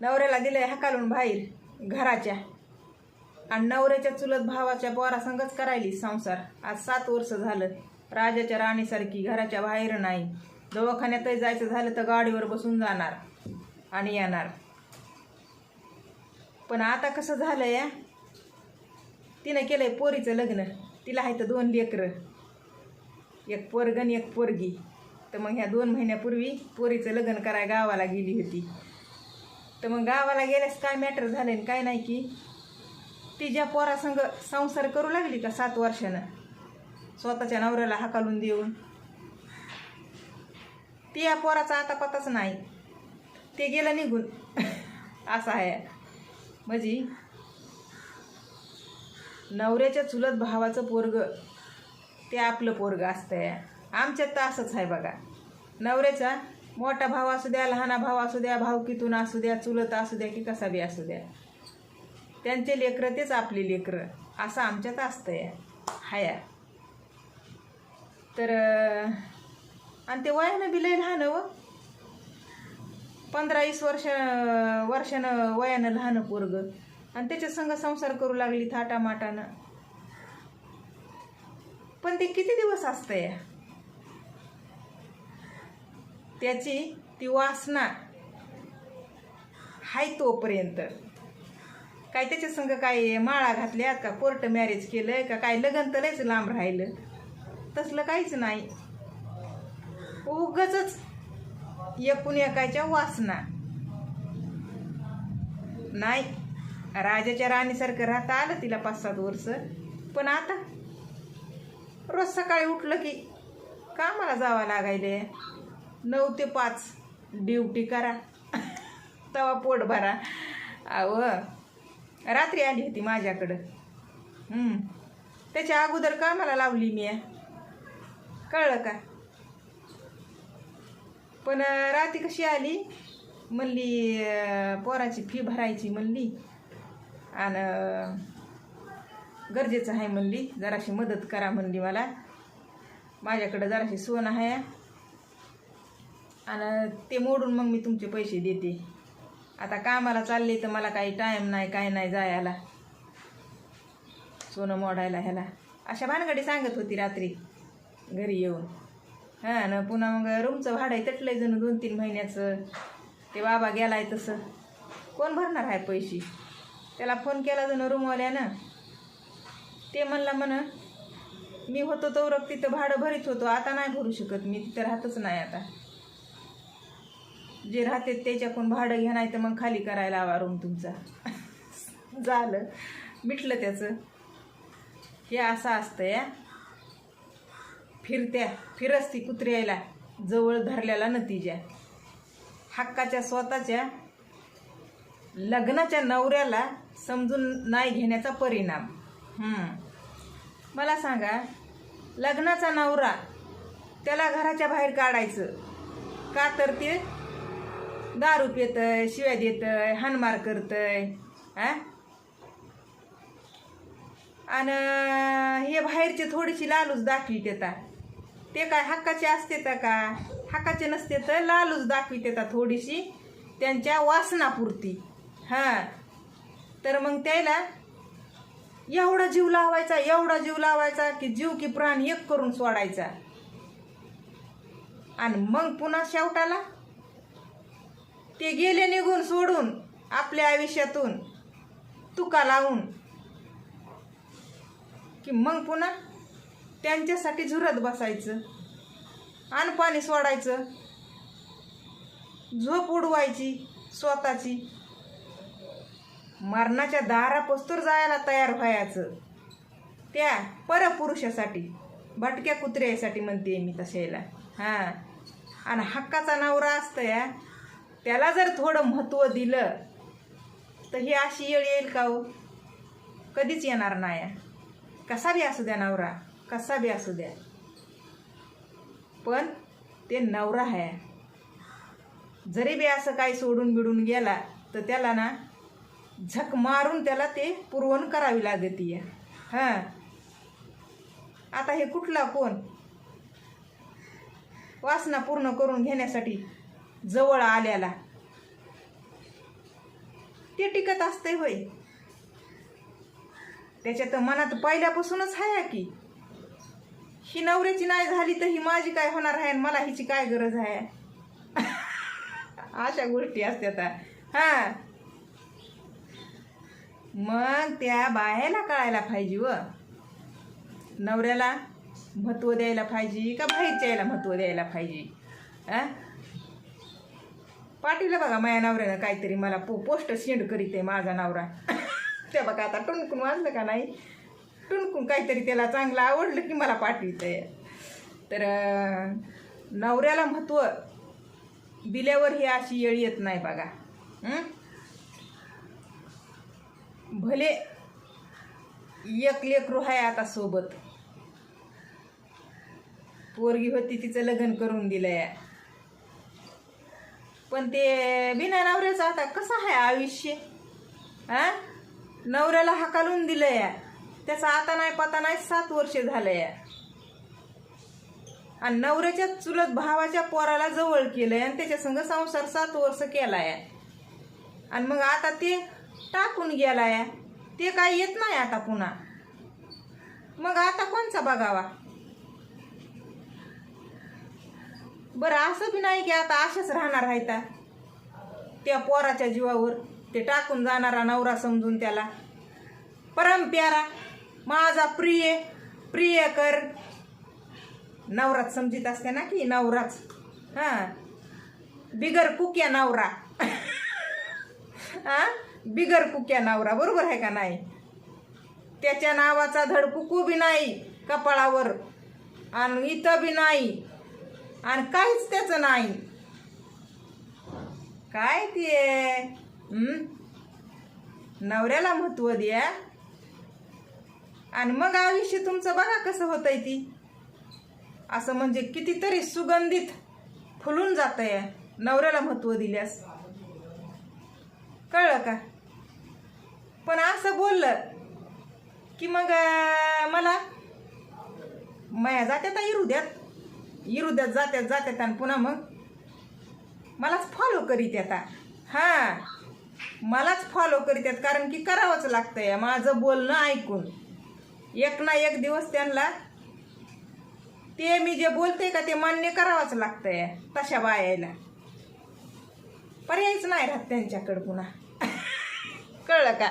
नवऱ्याला दिलंय हकालून बाहेर घराच्या. आणि नवऱ्याच्या चुलत भावाच्या पोरासंगच करायली संसार. आज सात वर्ष झालं. राजाच्या राणीसारखी घराच्या बाहेर नाही. दवाखान्यातही जायचं झालं तर गाडीवर बसून जाणार आणि येणार. पण आता कसं झालं या तिनं केलंय पोरीचं लग्न. तिला आहे तर दोन लेकरं. एक पोरगण एक पोरगी. तर मग ह्या दोन महिन्यापूर्वी पोरीचं लग्न कराय गावाला गेली होती. तर मग गावाला गेल्यास काय मॅटर झाले आणि काय नाही की? ती ज्या पोरासंग संसार करू लागली का सात वर्षानं? स्वतःच्या नवऱ्याला हाकालून देऊन. ती या पोराचा आता पताच नाही. ते गेलं निघून. असं आहे. म्हणजे नवऱ्याच्या चुलत भावाचं पोरग ते आपलं पोरग असतंय. आमच्यात तर असंच आहे बघा. नवऱ्याचा मोठा भाव असू द्या लहाना भाव असू द्या भावकीतून असू द्या चुलत असू द्या की कसा बी असू द्या. त्यांचे लेकरं तेच आपली लेकरं. असं आमच्यात असतं या हाया. तर आणि ते वयानं बी लय लहान व पंधरा वीस वर्ष वर्षानं वयानं लहान पोरग. आणि त्याच्या संग संसार करू लागली थाटामाटानं. पण ते किती दिवस असतं या त्याची ती वासना हाय तोपर्यंत. काय त्याच्या संग काय माळा घातल्यात का? कोर्ट मॅरेज केलंय का? काय? लग्न तर लयच लांब राहिलं. तसलं काहीच नाही. उगच एकूण एकाच्या वासना. नाही. राजाच्या राणीसारखं राहता आलं तिला पाच सात वर्ष. पण आता रोज सकाळी उठलं की कामाला जावं लागायले नऊ ते पाच. ड्युटी करा. तवा पोट भरा. अव रात्री आली होती माझ्याकडं. त्याच्या अगोदर का मला लावली मी? कळलं का? पण रात्री कशी आली? म्हणली पोराची फी भरायची म्हणली. आणि गरजेचं आहे म्हणली. जराशी मदत करा म्हणली मला. माझ्याकडं जराशी सोनं आहे. आणि ते मोडून मग मी तुमचे पैसे देते. आता कामाला चालले तर मला काही टाईम नाही काय नाही जायला. सोनं मोडायला ह्याला. अशा भानगडी सांगत होती रात्री घरी येऊन. हां ना पुन्हा मग रूमचं भाडं आहे तटलंय जणू दोन तीन महिन्याचं. ते बाबा गेलाय तसं. कोण भरणार आहे पैसे? त्याला फोन केला जणू रूमवाल्यानं. ते म्हणला म्हण मी होतो तवरक तिथं भाडं भरीत होतो. आता नाही भरू शकत मी तिथं राहतच नाही आता. जे राहते त्याच्याकडून भाडं घ्या नाही तर मग खाली करायला हवा रूम तुमचा. झालं. मिटलं त्याचं. हे असं असतं या. फिरत्या. फिरस्ती कुत्र्याला जवळ धरलेला नतीजा. हक्काच्या स्वतःच्या लग्नाच्या नवऱ्याला समजून नाही घेण्याचा परिणाम. मला सांगा लग्नाचा नवरा त्याला घराच्या बाहेर काढायचं का तर ते दारू पितय शिव्या देतय हानमार करतय हा? आणि हे बाहेरचे थोडीशी लालूच दाखवीत येतात ते काय हक्काचे असते तर का? हक्काचे नसते तर लालूच दाखवीत येतात थोडीशी. त्यांच्या वासनापुरती. हां. तर मग त्याला एवढा जीव लावायचा एवढा जीव लावायचा की जीव की प्राण एक करून सोडायचा. आणि मग पुन्हा शेवटाला ते गेले निघून सोडून आपल्या आयुष्यातून तुका लावून. की मग पुन्हा त्यांच्यासाठी झुरत बसायचं आणि पाणी सोडायचं. झोप उडवायची स्वतःची. मरणाच्या दारापस्तूर जायला तयार व्हायचं. त्या परपुरुषासाठी भटक्या कुत्र्यासाठी म्हणते मी तशाला हां. आणि हक्काचा नवरा असतं या त्याला जर थोडं महत्त्व दिलं तर ही अशी येळ येईल का हो? कधीच येणार नाही. कसा बी असू द्या नवरा कसा बी असू द्या. पण ते नवरा आहे. जरी बी असं काही सोडून बिडून गेला तर त्याला ना झक मारून त्याला ते पुरवण करावी लागते हां. आता हे कुठला कोण? वासना पूर्ण करून घेण्यासाठी जवळ आल्याला. ते टिकत असते होय. त्याच्यात मनात पहिल्यापासूनच आहे की. ही नवऱ्याची नाही झाली तर ही माझी काय होणार आहे आणि मला हिची काय गरज आहे? अशा गोष्टी असतात हा. मग त्या बायाला कळायला पाहिजे व. नवऱ्याला महत्त्व द्यायला पाहिजे का बाहेरच्याला महत्त्व द्यायला पाहिजे? आ पाठीला बघा माझ्या नवऱ्यानं काहीतरी मला पो पोस्ट सेंड करीत आहे माझा नवरा. ते बघा आता टुणकून वाजलं का नाही? टुणकून काहीतरी त्याला चांगलं आवडलं की मला पाठवित आहे. तर नवऱ्याला महत्त्व दिल्यावर ही अशी येळ येत नाही बघा. भले एक लेकरू आहे आता सोबत. पोरगी होती तिचं लग्न करून दिलं आहे पण ते बिना नवऱ्याचं आता कसं आहे आयुष्य? हा? नवऱ्याला हाकालून या त्याचा आता नाही पता नाही सात वर्ष झालं या आणि नवऱ्याच्या चुलत भावाच्या पोराला जवळ केलंय आणि त्याच्या संग संसार सात वर्ष केलाय. आणि मग आता ते टाकून गेलाय. ते काय येत नाही आता पुन्हा. मग आता कोणचा बघावा? बरं असं बी नाही की आता अशाच राहणार आहे त्या. पोराच्या जीवावर. ते टाकून जाणारा नवरा समजून त्याला. परम प्यारा माझा प्रिय प्रिय कर. नवराच समजित असते ना की नवराच. हां. बिगर कुक्या नवरा. हा? बिगर कुक्या नवरा. बरोबर आहे का नाही? त्याच्या नावाचा धड कुकू बी नाही कपाळावर. आणि इथं बी नाही. आणि काहीच त्याचं नाही. काय ते? नवऱ्याला महत्त्व द्या. आणि मग आयुष्य तुमचं बघा कसं होतंय ती. असं म्हणजे कितीतरी सुगंधित फुलून जात आहे नवऱ्याला महत्त्व दिल्यास. कळलं का? पण असं बोललं की मग मला मला माया जात्यात द्यात इरुद्यात जात्यात जात्यात आणि पुन्हा मग मलाच फॉलो करीत आता हां. मलाच फॉलो करीत आहेत कारण की करावंच लागतंय माझं बोलणं ऐकून. एक ना एक दिवस त्यांना ते मी जे बोलते का ते मान्य करावंच लागतंय तशा बायाला. पर्यायच नाही राहत त्यांच्याकडं पुन्हा. कळलं का?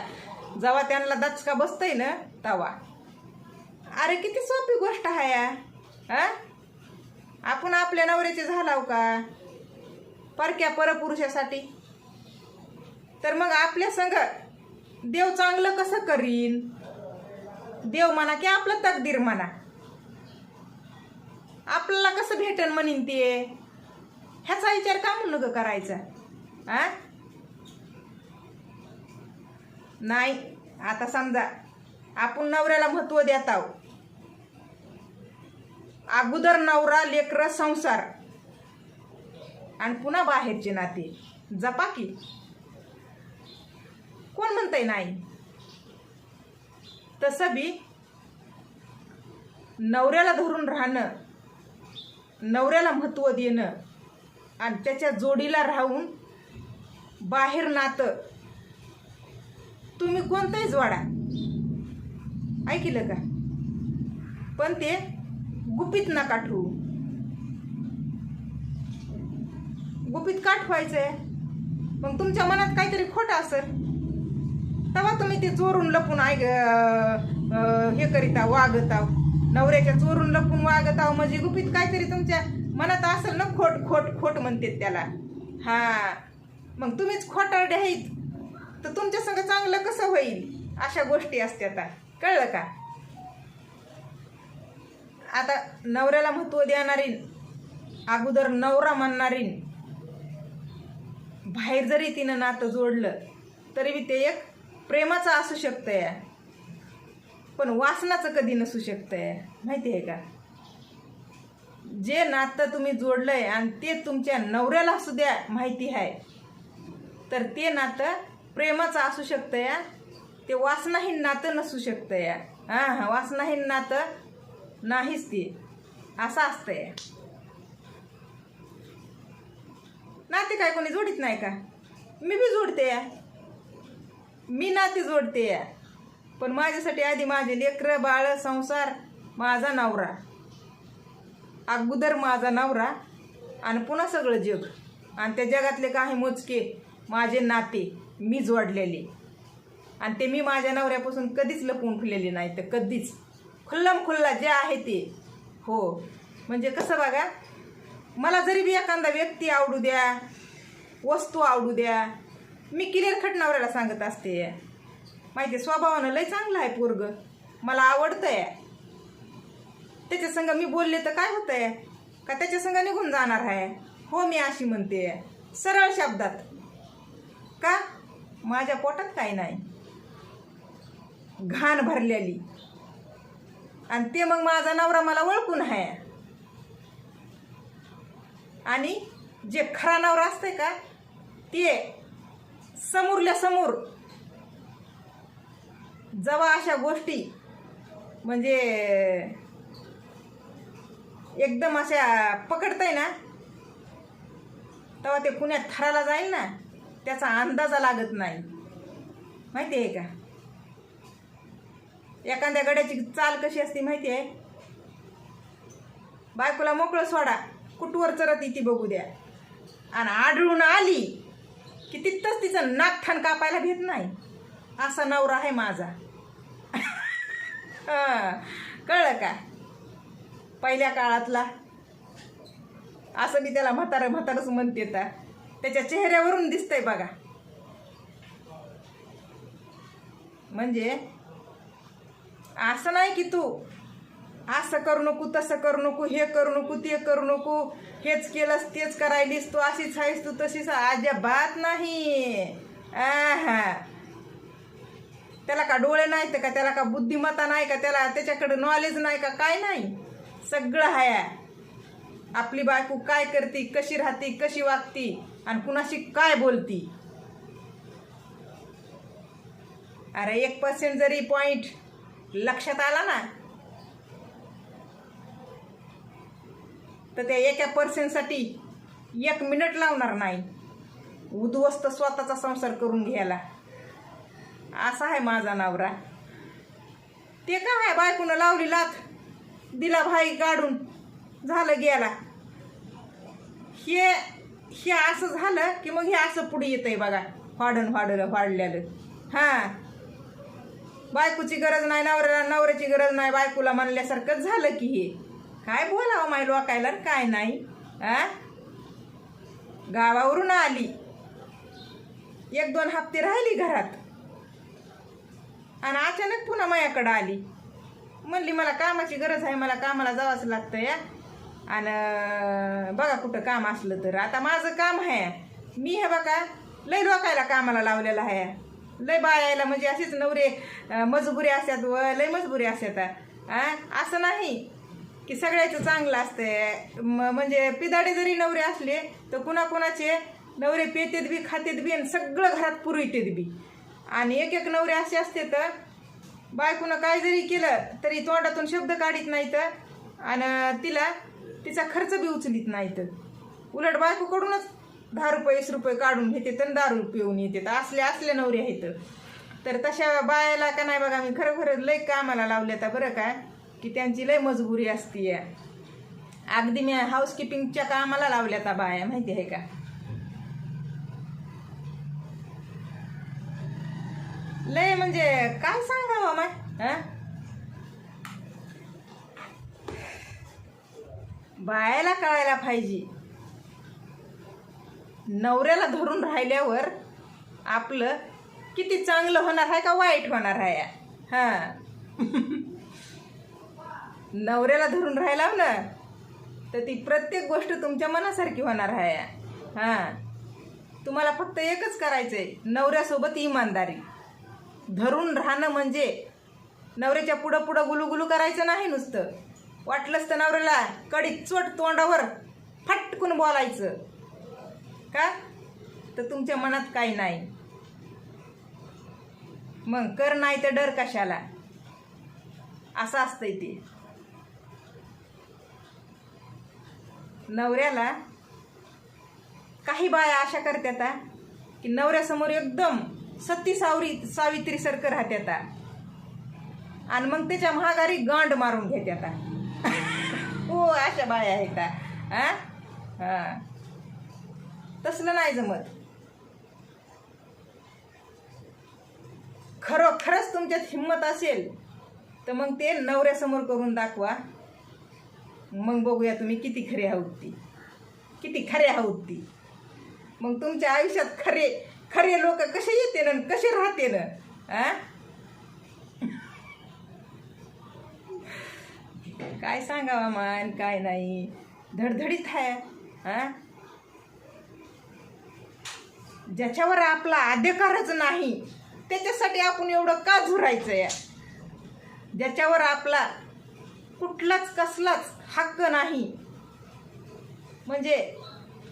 जेव्हा त्यांना दचका बसतंय ना तवा अरे किती सोपी गोष्ट आहे या हा? आपण आपल्या नवऱ्याचे झालाव का? परक्या परपुरुषासाठी. तर मग आपल्या संग देव चांगलं कसं करीन? देव म्हणा की आपलं तकदीर म्हणा. आपल्याला कसं भेटन म्हणीन ते? ह्याचा विचार का म्हणून ग करायचा? आ? नाही आता समजा आपण नवऱ्याला महत्त्व देत आहोत. अगोदर नवरा लेकर संसार. आणि पुन्हा बाहेरचे नाते. जपा की. कोण म्हणतंय नाही? तसं बी नवऱ्याला धरून राहणं नवऱ्याला महत्त्व देणं आणि त्याच्या जोडीला राहून बाहेर नातं. तुम्ही कोणतंही जोडा. ऐकलं का? पण ते गुपित नका ठेवू गुपित का ठेवायचंय मग तुमच्या मनात काहीतरी खोटं असेल तेव्हा तुम्ही ते चोरून लपून ऐक हे हे करीता वागत आहो. नवऱ्याच्या चोरून लपून वागत आहो म्हणजे गुपित काहीतरी तुमच्या मनात असेल ना खोट खोट खोट म्हणते त्याला. हा. मग तुम्हीच खोटारडे आहेत. तर तुमच्या संग चांगलं कसं होईल? अशा गोष्टी असतात कळलं का? आता नवऱ्याला महत्त्व देणारी अगोदर नवरा म्हणणारी बाहेर जरी तिनं नातं जोडलं तरी बी ते एक प्रेमाचं असू शकतंय. पण वासनाचं कधी नसू शकतंय. माहिती आहे का? जे नातं तुम्ही जोडलंय आणि ते तुमच्या नवऱ्याला असू द्या माहिती आहे. तर ते नातं प्रेमाचं असू शकतंय. ते वासनाहीन नातं नसू शकतंय. हां हां वासनाहीन नातं नाहीच ते. असं असतंय. नाते काय कोणी जोडीत नाही का? मी बी जोडते. मी नाती जोडते. पण माझ्यासाठी आधी माझे लेकरं बाळ संसार माझा नवरा. अगोदर माझा नवरा आणि पुन्हा सगळं जग. आणि त्या जगातले काही मोजके माझे नाते मी जोडलेले. आणि ते मी माझ्या नवऱ्यापासून कधीच लपवून फुलेले नाही तर कधीच. खुल्लम खुल्ला जे आहे ते. हो. म्हणजे कसं बघा मला जरी बी एखादा व्यक्ती आवडू द्या वस्तू आवडू द्या मी क्लिअर खट नवऱ्याला सांगत असते. माहिती आहे, स्वभावानं लय चांगलं आहे पोरग. मला आवडतं त्याच्या संग मी बोलले तर काय होतंय? का त्याच्या संग निघून जाणार आहे? हो मी अशी म्हणते. सरळ शब्दात. का? माझ्या पोटात काही नाही. घाण भरलेली. आणि ते मग माझा नवरा मला ओळखून आहे. आणि जे खरा नवरा असतंय का ते समोरल्या समोर जेव्हा अशा गोष्टी म्हणजे एकदम अशा पकडताय ना तेव्हा ते कुण्या थराला जाईल ना त्याचा अंदाजा लागत नाही. माहिती आहे का? एखाद्या गड्याची चाल कशी असते माहिती आहे? बायकोला मोकळं सोडा. कुठवर चरत ती बघू द्या. आणि आढळून आली की तिथंच तिचं नाकठाण कापायला भेट नाही. असा नवरा आहे माझा. कळलं का? पहिल्या काळातला. असं मी त्याला म्हातारं म्हातारच म्हणते तर त्याच्या चेहऱ्यावरून दिसतंय बघा. म्हणजे असं नाही की तू असं करू नको तसं करू नको हे करू नको ते करू नको हेच केलंस तेच करायलीस तू अशीच आहेस तू तशीच अजिबात नाही. हा त्याला का डोळे नाहीत का? त्याला का बुद्धिमत्ता नाही का? त्याला त्याच्याकडे नॉलेज नाही का? काय नाही. सगळं हाया. आपली बायको काय करते? कशी राहते? कशी वागती? आणि कुणाशी काय बोलती? अरे एक पर्सेंट जरी पॉईंट लक्षात आला ना? तर त्या एका पर्सेंटसाठी एक मिनिट लावणार नाही. उद्ध्वस्त स्वतःचा संसार करून घ्यायला. असा आहे माझा नवरा. ते काय आहे बायकोनं लावली लाथ दिला भाई काढून झालं गेला. हे हे असं झालं की मग हे असं पुढे येतंय बघा. वाढन वाढलं वाढलेलं हां. बायकोची गरज नाही नवऱ्याला नवऱ्याची गरज नाही बायकोला म्हणल्यासारखं झालं की हे. काय बोलावं माय लोकायला काय नाही आ? गावावरून आली. एक दोन हप्ते राहिली घरात. आणि अचानक पुन्हा मायाकडं आली. म्हणली मला कामाची गरज आहे मला कामाला जावंच लागतं या. आणि बघा कुठं काम असलं तर. आता माझं काम आहे. मी हे बघा लई लोकायला कामाला लावलेलं आहे. लय बाळायला म्हणजे असेच नवरे मजबुरी असतात व लय मजबुरी असतात. आ? असं नाही की सगळ्याचं चांगलं असतंय म- म्हणजे पिदाडे जरी नवरे असले तर कुणाकुणाचे नवरे पेतेत बी खातेत बी आणि सगळं घरात पुरवितेत बी. आणि एक एक नवरे असे असते तर बायकोनं काय जरी केलं तरी तोंडातून शब्द काढीत नाहीत आणि तिला तिचा खर्च बी उचलीत नाहीत. उलट बायकोकडूनच दहा रुपये वीस रुपये काढून घेते तर दारू पिऊन येते. तर असले असले नवरे आहेत. तर तशा बायाला का नाही बघा मी खरोखर खरं लय कामाला लावले तर बरं का की त्यांची लय मजबुरी असते अगदी मी हाऊसकीपिंगच्या कामाला लावल्या त्या बाया माहिती आहे का? लय म्हणजे काय सांगावं माय हा? बायाला कळायला पाहिजे. नवऱ्याला धरून राहिल्यावर आपलं किती चांगलं होणार आहे का वाईट होणार आहे? हां. नवऱ्याला धरून राहिला ना तर ती प्रत्येक गोष्ट तुमच्या मनासारखी होणार आहे. हां. तुम्हाला फक्त एकच करायचं आहे नवऱ्यासोबत इमानदारी. धरून राहणं म्हणजे नवऱ्याच्या पुढं पुढं गुलूगुलू करायचं नाही नुसतं. वाटलंच तर नवऱ्याला कडीत चोट तोंडावर फटकून बोलायचं. का? तर तुमच्या मनात काही नाही. मग कर नाही तर डर कशाला? असं असतंय ते. नवऱ्याला काही बाया अशा करतात की नवऱ्यासमोर एकदम सत्ती सावरी सावित्री सारखं राहते आता आणि मग त्याच्या महागारी गांड मारून घेत्यात. आता हो अशा बाया आहेत हां? हा. तसलं नाही जमत. खरो खरंच तुमच्यात हिंमत असेल तर मग ते नवऱ्यासमोर करून दाखवा. मग बघूया तुम्ही किती खरे आहोत ती. किती खरे आहोत ती. मग तुमच्या आयुष्यात खरे खरे लोक कसे येते ना कसे राहते ना आ? काय सांगावा मान काय नाही. धडधडीत आहे हां ज्याच्यावर आपला अधिकारच नाही त्याच्यासाठी आपण एवढं का झुरायचं या? ज्याच्यावर आपला कुठलाच कसलाच हक्क नाही. म्हणजे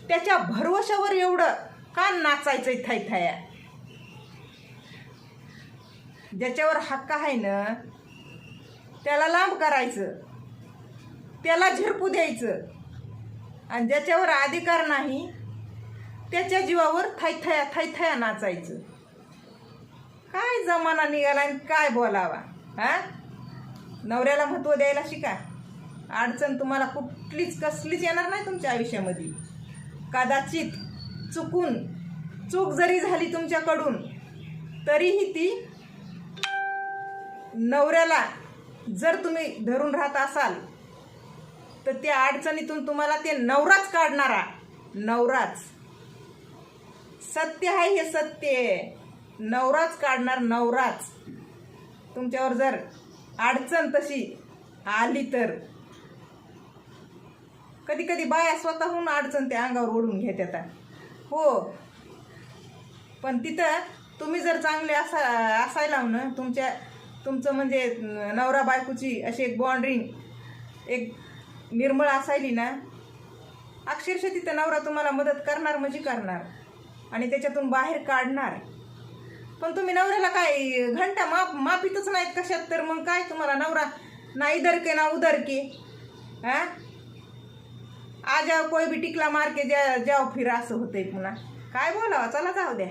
त्याच्या भरवशावर एवढं का नाचायचं थायथाया ज्याच्यावर हक्क आहे ना त्याला लांब करायचं त्याला झिरपू द्यायचं. आणि ज्याच्यावर अधिकार नाही त्याच्या जीवावर थैथया थैथया नाचायचं. काय जमाना निघाला आणि काय बोलावा हा? नवऱ्याला महत्त्व द्यायला शिका. अडचण तुम्हाला कुठलीच कसलीच येणार नाही तुमच्या आयुष्यामध्ये. कदाचित चुकून चूक जरी झाली तुमच्याकडून तरीही ती नवऱ्याला जर तुम्ही धरून राहत असाल तर त्या अडचणीतून तुम्हाला ते नवराच काढणारा नवराच. सत्य आहे हे सत्य आहे. नवराच काढणार नवराच. तुमच्यावर जर अडचण तशी आली तर. कधी कधी बाया स्वतःहून अडचण त्या अंगावर ओढून घेतात हो. पण तिथं तुम्ही जर चांगले असा असायला ना तुमच्या तुमचं म्हणजे नवरा बायकोची अशी एक बॉन्ड्रिंग एक निर्मळ असायली ना अक्षरशः तिथं नवरा तुम्हाला मदत करणार म्हणजे करणार. आणि त्याच्यातून बाहेर काढणार. पण तुम्ही नवऱ्याला काय घंटा माप मापितच नाहीत कशात तर मग काय तुम्हाला नवरा? ना इधर के ना उधर के. हा आ जाओ कोई भी टिकला मार के जा जाओ फिर असं होतंय पुन्हा. काय बोलावं चला जाऊ द्या.